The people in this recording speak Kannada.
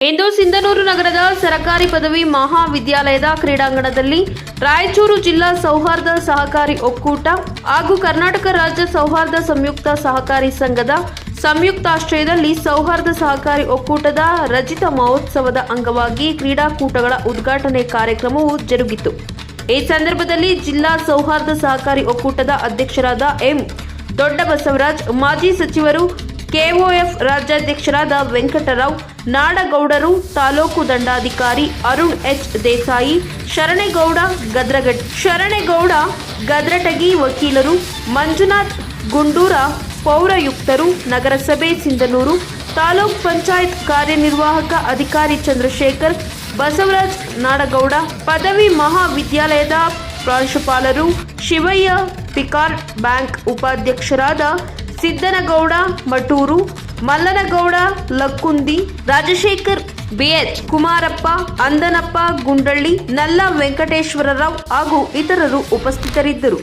ಇಂದು ಸಿಂಧನೂರು ನಗರದ ಸರಕಾರಿ ಪದವಿ ಮಹಾವಿದ್ಯಾಲಯದ ಕ್ರೀಡಾಂಗಣದಲ್ಲಿ ರಾಯಚೂರು ಜಿಲ್ಲಾ ಸೌಹಾರ್ದ ಸಹಕಾರಿ ಒಕ್ಕೂಟ ಹಾಗೂ ಕರ್ನಾಟಕ ರಾಜ್ಯ ಸೌಹಾರ್ದ ಸಂಯುಕ್ತ ಸಹಕಾರಿ ಸಂಘದ ಸಂಯುಕ್ತಾಶ್ರಯದಲ್ಲಿ ಸೌಹಾರ್ದ ಸಹಕಾರಿ ಒಕ್ಕೂಟದ ರಚಿತ ಮಹೋತ್ಸವದ ಅಂಗವಾಗಿ ಕ್ರೀಡಾಕೂಟಗಳ ಉದ್ಘಾಟನೆ ಕಾರ್ಯಕ್ರಮವು ಜರುಗಿತು. ಈ ಸಂದರ್ಭದಲ್ಲಿ ಜಿಲ್ಲಾ ಸೌಹಾರ್ದ ಸಹಕಾರಿ ಒಕ್ಕೂಟದ ಅಧ್ಯಕ್ಷರಾದ ಎಂ ದೊಡ್ಡ ಬಸವರಾಜ್ ಮಾಜಿ ಸಚಿವರು ಕೆಒಎಫ್ ರಾಜ್ಯಾಧ್ಯಕ್ಷರಾದ ವೆಂಕಟರಾವ್, ನಾಡಗೌಡರು, ತಾಲೂಕು ದಂಡಾಧಿಕಾರಿ ಅರುಣ್ ಎಚ್ ದೇಸಾಯಿ, ಶರಣೇಗೌಡ ಗದ್ರಗಟ್ ಶರಣೇಗೌಡ ಗದ್ರಟಗಿ ವಕೀಲರು, ಮಂಜುನಾಥ್ ಗುಂಡೂರ ಪೌರಾಯುಕ್ತರು, ನಗರಸಭೆ ಸಿಂಧನೂರು, ತಾಲೂಕ್ ಪಂಚಾಯತ್ ಕಾರ್ಯನಿರ್ವಾಹಕ ಅಧಿಕಾರಿ ಚಂದ್ರಶೇಖರ್, ಬಸವರಾಜ್ ನಾಡಗೌಡ, ಪದವಿ ಮಹಾವಿದ್ಯಾಲಯದ ಪ್ರಾಂಶುಪಾಲರು, ಶಿವಯ್ಯ ಪಿಕಾರ್ಡ್ ಬ್ಯಾಂಕ್ ಉಪಾಧ್ಯಕ್ಷರಾದ ಸಿದ್ದನಗೌಡ, ಮಟೂರು, ಮಲ್ಲನಗೌಡ, ಲಕ್ಕುಂದಿ, ರಾಜಶೇಖರ್, ಬಿಎಚ್ ಕುಮಾರಪ್ಪ, ಅಂದನಪ್ಪ, ಗುಂಡಳ್ಳಿ, ನಲ್ಲ ವೆಂಕಟೇಶ್ವರ ರಾವ್ ಹಾಗೂ ಇತರರು ಉಪಸ್ಥಿತರಿದ್ದರು.